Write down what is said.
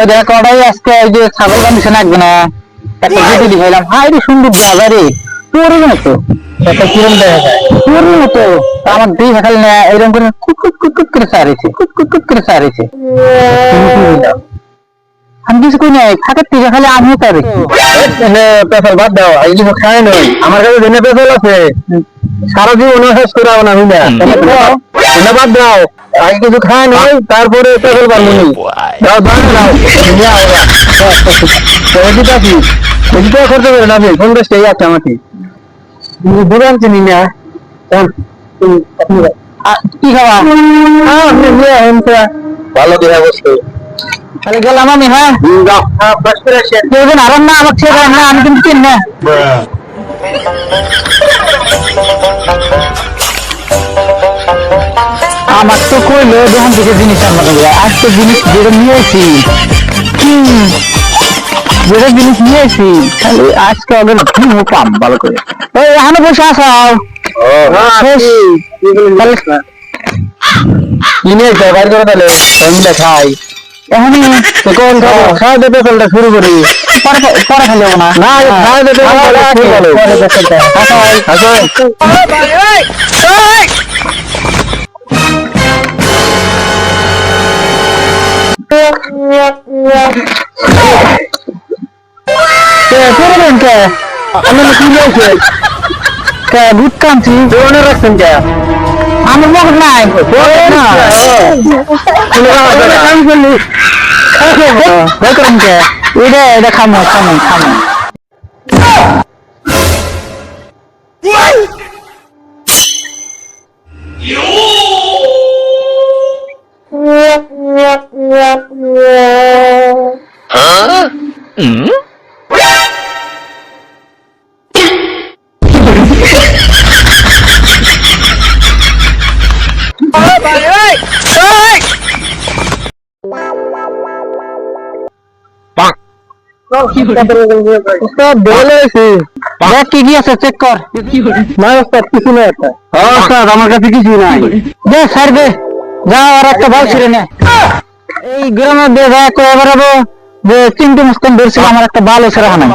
ওই দেখ কটাই আজকে ওই যে ছাগল বানিয়েছে নাকবে না একটা গেটে দিলাম হাই রে সুন্দর রে। তোর মতো একটা কিরম দেখা যায়। তোর মতো আমার দুই হাকাল না এরকম করে কুট কুট কুট কুট করে সারেছে কুট কুট করে সারেছে আমি কিছু কই নাই ফাঁকার থেকে খালি আমিও পারি পেছাল বাদ দাও এই কিছু খায় নয় আমার কাছে দিনে পেছাল আছে। সারা জীবন শেষ করে আমি না। ওটা বাদ দাও। আগে কিছু খায় নয় তারপরে পেছাল বান্ধব নি দাও দাও দাও। এদিকে আসি এদিকে করতে পারে না ভাই কোন দেশটাই আছে আমাকে। দোকান চিনি না কি খাওয়া হ্যাঁ। ভালো দেখা বসে তাহলে গেলাম আমি হ্যাঁ? আরাম না আমার ছেলে না আমি কিন্তু চিন না। আমার তো কইলো যখন থেকে জিনিস আনব না আজ তো জিনিস যেটা নিয়েছি যেটা জিনিস নিয়েছি খালি আজকে ওদের ঘুম পাম ভালো করে। ওই এখানে বসে আসাও তাহলে কিনে বাইর করে তাহলে। সন্ধ্যা খাই। এখন কোন খাওয়া দিতে চলটা শুরু করি। পরে পরে খালি না। না খাওয়া দিতে আমি কি বলছি কে ভূত কামছি দোকানে রাখছেন কে আমার মগজ নাই কাম কে এটা এটা খামো খামো খামো দেখ কি কি আছে চেক কর না ওস্তাদ কিছু নাই একটা ওস্তাদ আমার কাছে কিছু নাই দে স্যার দে যা আর একটা বল ছিঁড়ে নে এই গ্রামে দে যা কয়ে বেড়াবো যে চিন্টু মুস্কান ধরছিল আমার একটা বাল এসে রাখা নাই